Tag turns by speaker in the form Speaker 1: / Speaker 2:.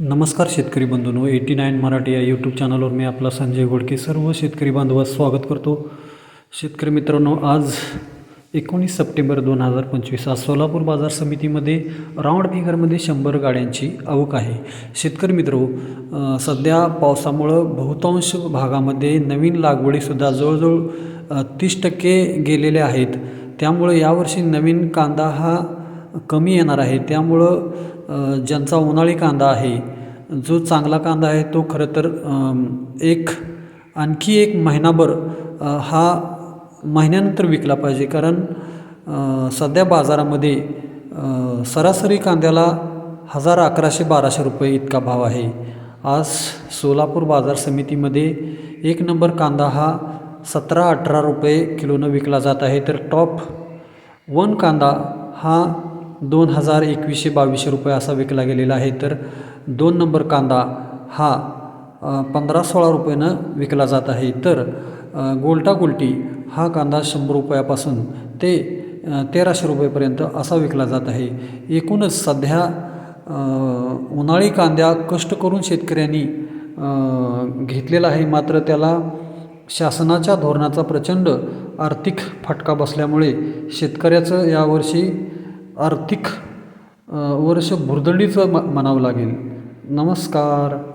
Speaker 1: नमस्कार शेतकरी बंधूंनो eighty nine Marathi या यूट्यूब चॅनलवर मी आपला संजय गोडके. सर्व शेतकरी बांधवास स्वागत करतो. शेतकरी मित्रांनो आज एकोणीस सप्टेंबर दोन हजार पंचवीस आज सोलापूर बाजार समितीमध्ये राऊंड फिगरमध्ये शंभर गाड्यांची आवक आहे. शेतकरी मित्र सध्या पावसामुळं बहुतांश भागामध्ये नवीन लागवडीसुद्धा जवळजवळ तीस टक्के गेलेले आहेत. त्यामुळे यावर्षी नवीन कांदा हा कमी येणार आहे. त्यामुळं ज्यांचा उन्हाळी कांदा आहे जो चांगला कांदा आहे तो खरं तर एक आणखी एक महिनाभर हा महिन्यानंतर विकला पाहिजे. कारण सध्या बाजारामध्ये सरासरी कांद्याला हजार अकराशे बाराशे रुपये इतका भाव आहे. आज सोलापूर बाजार समितीमध्ये एक नंबर कांदा हा सतरा अठरा रुपये किलोनं विकला जात आहे. तर टॉप वन कांदा हा दोन हजार एकवीसशे बावीसशे रुपये असा विकला गेलेला आहे. तर दोन नंबर कांदा हा पंधरा सोळा रुपयानं विकला जात आहे. तर गोलटा गोल्टा गोल्टी हा कांदा शंभर रुपयापासून ते तेराशे रुपयेपर्यंत असा विकला जात आहे. एकूणच सध्या उन्हाळी कांद्या कष्ट करून शेतकऱ्यांनी घेतलेला आहे. मात्र त्याला शासनाच्या धोरणाचा प्रचंड आर्थिक फटका बसल्यामुळे शेतकऱ्याचं यावर्षी आर्थिक वर्ष भुर्दंडीचं म म्हणावं लागेल. नमस्कार.